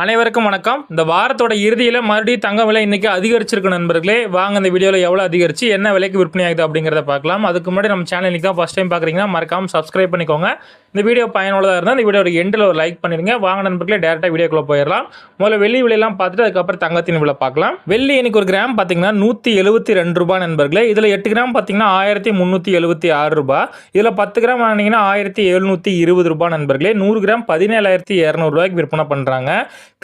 அனைவருக்கும் வணக்கம். இந்த வாரத்தோட இறுதியில் மறுபடியும் தங்க விலை இன்றைக்கி அதிகரிச்சிருக்கு நண்பர்களே. வாங்க இந்த வீடியோவில் எவ்வளோ அதிகரிச்சு என்ன விலைக்கு விற்பனை ஆகுது அப்படிங்கிறத பார்க்கலாம். அதுக்கு முன்னாடி நம்ம சேனல் இன்னைக்கு தான் ஃபஸ்ட் டைம் பார்க்குறீங்கன்னா மறக்காம சப்ஸ்கிரைப் பண்ணிக்கோங்க. இந்த வீடியோ பயனுள்ளதாக இருந்தால் இந்த வீடியோட எண்டில் ஒரு லைக் பண்ணிடுங்க. வாங்க நண்பர்களே டேரெக்டாக வீடியோக்குள்ளே போயிடலாம். முதல்ல வெள்ளி விலையெல்லாம் பார்த்துட்டு அதுக்கப்புறம் தங்கத்தின் விலை பார்க்கலாம். வெள்ளி எனக்கு ஒரு கிராம் பார்த்தீங்கன்னா நூற்றி எழுபத்தி ரெண்டு ரூபாய் நண்பர்களே. இதில் எட்டு கிராம் பார்த்தீங்கன்னா ஆயிரத்தி முந்நூற்றி எழுபத்தி ஆறு ரூபாய். இதில் பத்து கிராம் வாங்கினீங்கன்னா ஆயிரத்தி எழுநூற்றி இருபது ரூபாய் நண்பர்களே. நூறு கிராம் பதினேழாயிரத்தி இரநூறுவாய்க்கு விற்பனை பண்ணுறாங்க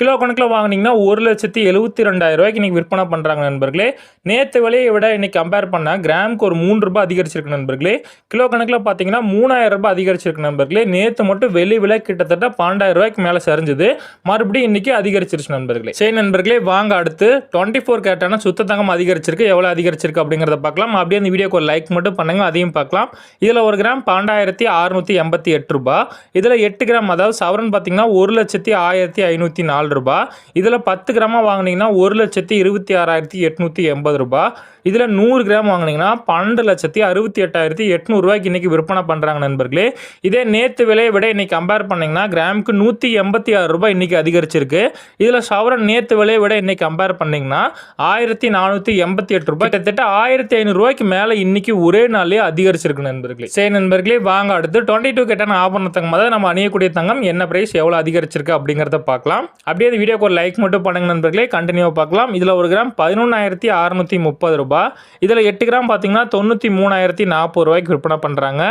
கிலோ கணக்கில் வாங்கினீங்கன்னா ஒரு லட்சத்தி எழுபத்தி ரெண்டாயிரம் ரூபாய்க்கு இன்றைக்கி விற்பனை பண்ணுறாங்க நண்பர்களே. நேற்று விலையை விட இன்றைக்கி கம்பேர் பண்ணால் கிராமுக்கு ஒரு மூணு ரூபாய் அதிகரிச்சிருக்கு நண்பர்களே. கிலோ கணக்கில் பார்த்தீங்கன்னா மூணாயிரம் ரூபாய் அதிகரிச்சிருக்கு நண்பர்களே. நேற்று மட்டும் வெளி விலை கிட்டத்தட்ட பன்னெண்டாயிரம் ரூபாய்க்கு மேலே சரிஞ்சுது. மறுபடியும் இன்னைக்கு அதிகரிச்சிருச்சு நண்பர்களே. சரி நண்பர்களே வாங்க அடுத்து டுவெண்ட்டி ஃபோர் கேட்டான சுத்த தங்கம் அதிகரிச்சிருக்கு. எவ்வளோ அதிகரிச்சிருக்கு அப்படிங்கிறத பார்க்கலாம். அப்படியே அந்த வீடியோக்கு ஒரு லைக் மட்டும் பண்ணுங்க அதையும் பார்க்கலாம். இதில் ஒரு கிராம் பன்னெண்டாயிரத்தி அறுநூற்றி எண்பத்தி எட்டு ரூபா இதில் எட்டு கிராம் அதாவது சவரன் பார்த்தீங்கன்னா ஒரு லட்சத்தி ஆயிரத்தி ஐநூற்றி நாலு ரூபா இதில் பத்து கிராமாக வாங்குனீங்கன்னா ஒரு லட்சத்தி இருபத்தி ஆறாயிரத்தி எட்நூற்றி எண்பது ரூபா இதில் நூறு கிராம் வாங்குனீங்கன்னா பன்னெண்டு லட்சத்தி அறுபத்தி எட்டாயிரத்தி எட்நூறுரூவாய்க்கு இன்றைக்கி விற்பனை பண்ணுறாங்க நண்பர்களே. இதே நேற்று நேற்று விலையை விட இன்றைக்கி கம்பேர் பண்ணிங்கன்னா கிராமுக்கு நூற்றி எண்பத்தி ஆறு ரூபாய் இன்றைக்கி அதிகரிச்சிருக்கு. இதில் சவரன் நேற்று விலையை விட இன்றைக்கி கம்பேர் பண்ணிங்கன்னா ஆயிரத்தி நானூற்றி எண்பத்தி எட்டு ரூபாய். கிட்டத்தட்ட ஆயிரத்தி ஐநூறுரூவாய்க்கு மேலே இன்றைக்கி ஒரே நாளே அதிகரிச்சிருக்கு நண்பர்களே. சரி நண்பர்களே வாங்க அடுத்து டுவெண்ட்டி டூ கேட்டான ஆபரண தங்கம். அதாவது நம்ம அணியக்கூடிய தங்கம் என்ன ப்ரைஸ் எவ்வளோ அதிகரிச்சிருக்கு அப்படிங்கிறத பார்க்கலாம். அப்படியே இந்த வீடியோக்கு ஒரு லைக் மட்டும் பண்ணுங்க நண்பர்களே. கண்டினியூவாக பார்க்கலாம். இதில் ஒரு கிராம் பதினொன்றாயிரத்தி அறுநூற்றி முப்பது ரூபாய். இதில் எட்டு கிராம் பார்த்தீங்கன்னா தொண்ணூற்றி மூணாயிரத்தி நாற்பது ரூபாய்க்கு விற்பனை பண்ணுறாங்க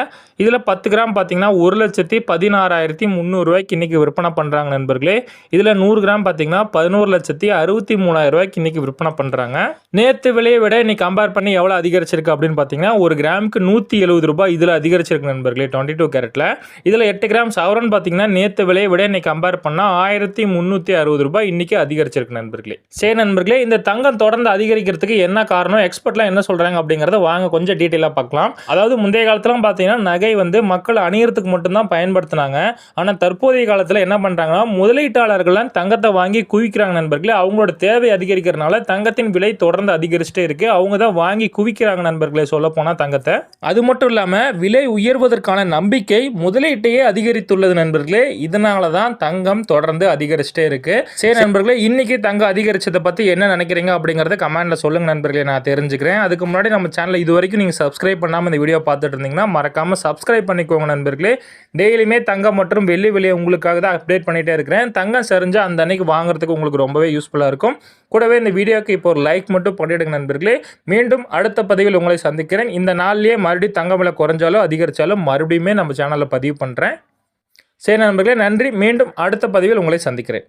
இதில் பத்து கிராம் பார்த்தீங்கன்னா ஒரு லட்சத்தி பதினாறாயிரத்தி முந்நூறுரூவாய்க்கு இன்றைக்கி விற்பனை பண்ணுறாங்க நண்பர்களே. இதில் நூறு கிராம் பார்த்தீங்கன்னா பதினோரு லட்சத்தி அறுபத்தி மூணாயிரம் ரூபாய்க்கு இன்றைக்கி விற்பனை பண்ணுறாங்க நேற்று விலையை விட இன்றைக்கி கம்பேர் பண்ணி எவ்வளோ அதிகரிச்சிருக்கு அப்படின்னு பார்த்தீங்கன்னா ஒரு கிராமுக்கு நூற்றி எழுபது ரூபாய் இதில் அதிகரிச்சிருக்கு நண்பர்களே டுவெண்ட்டி டூ கேரட்டில் இதில் எட்டு கிராம் சவரன் பார்த்தீங்கன்னா நேற்று விலையை விட இன்றைக்கி கம்பேர் பண்ணால் ஆயிரத்தி முந்நூற்றி அறுபது ரூபாய் இன்றைக்கி அதிகரிச்சிருக்கு நண்பர்களே. சரி நண்பர்களே இந்த தங்கம் தொடர்ந்து அதிகரிக்கிறதுக்கு என்ன காரணம் எக்ஸ்பர்ட்லாம் என்ன சொல்கிறாங்க அப்படிங்கிறத வாங்க கொஞ்சம் டீட்டெயிலாக பார்க்கலாம். அதாவது முந்தைய காலத்துலாம் பார்த்தீங்கன்னா நகை வந்து மக்கள் அணியறதுக்கு மட்டும்தான் பயன்படுத்தினாங்க. ஆனால் தற்போதைய காலத்தில் என்ன பண்ணுறாங்கன்னா முதலீட்டாளர்கள்லாம் தங்கத்தை வாங்கி குவிக்கிறாங்க நண்பர்களே. அவங்களோட தேவை அதிகரிக்கிறதுனால தங்கத்தின் விலை தொடர்ந்து அதிகரிச்சுட்டே இருக்குது அவங்க தான் வாங்கி குவிக்கிறாங்க நண்பர்களே சொல்ல போனால் தங்கத்தை. அது மட்டும் இல்லாமல் விலை உயர்வதற்கான நம்பிக்கை முதலீட்டையே அதிகரித்துள்ளது நண்பர்களே. இதனால தான் தங்கம் தொடர்ந்து அதிகரிச்சுட்டே இருக்கு. சரி நண்பர்களே இன்றைக்கி தங்கம் அதிகரித்ததை பற்றி என்ன நினைக்கிறீங்க அப்படிங்கிறத கமெண்ட்ல சொல்லுங்க நண்பர்களே நான் தெரிஞ்சுக்கிறேன். அதுக்கு முன்னாடி நம்ம சேனல் இது வரைக்கும் நீங்கள் சப்ஸ்கிரைப் பண்ணாமல் இந்த வீடியோ பார்த்துட்டு இருந்தீங்கன்னா மறக்காமல் சப்ஸ்கிரைப் பண்ணிக்கோங்க நண்பர்களே. டெய்லியுமே தங்கம் மற்றும் வெள்ளி விலையை உங்களுக்காக தான் அப்டேட் பண்ணிகிட்டே இருக்கிறேன். தங்கம் சரிஞ்சா அந்த அன்னைக்கு வாங்குறதுக்கு உங்களுக்கு ரொம்பவே யூஸ்ஃபுல்லாக இருக்கும். கூடவே இந்த வீடியோக்கு இப்போ ஒரு லைக் மட்டும் பண்ணிவிடுங்க நண்பர்களே. மீண்டும் அடுத்த பதிவில் உங்களை சந்திக்கிறேன். இந்த நாள்லேயே மறுபடியும் தங்கம் விலை குறைஞ்சாலும் அதிகரித்தாலும் மறுபடியுமே நம்ம சேனலில் பதிவு பண்ணுறேன் சரி நண்பர்களே நன்றி. மீண்டும் அடுத்த பதிவில் உங்களை சந்திக்கிறேன்.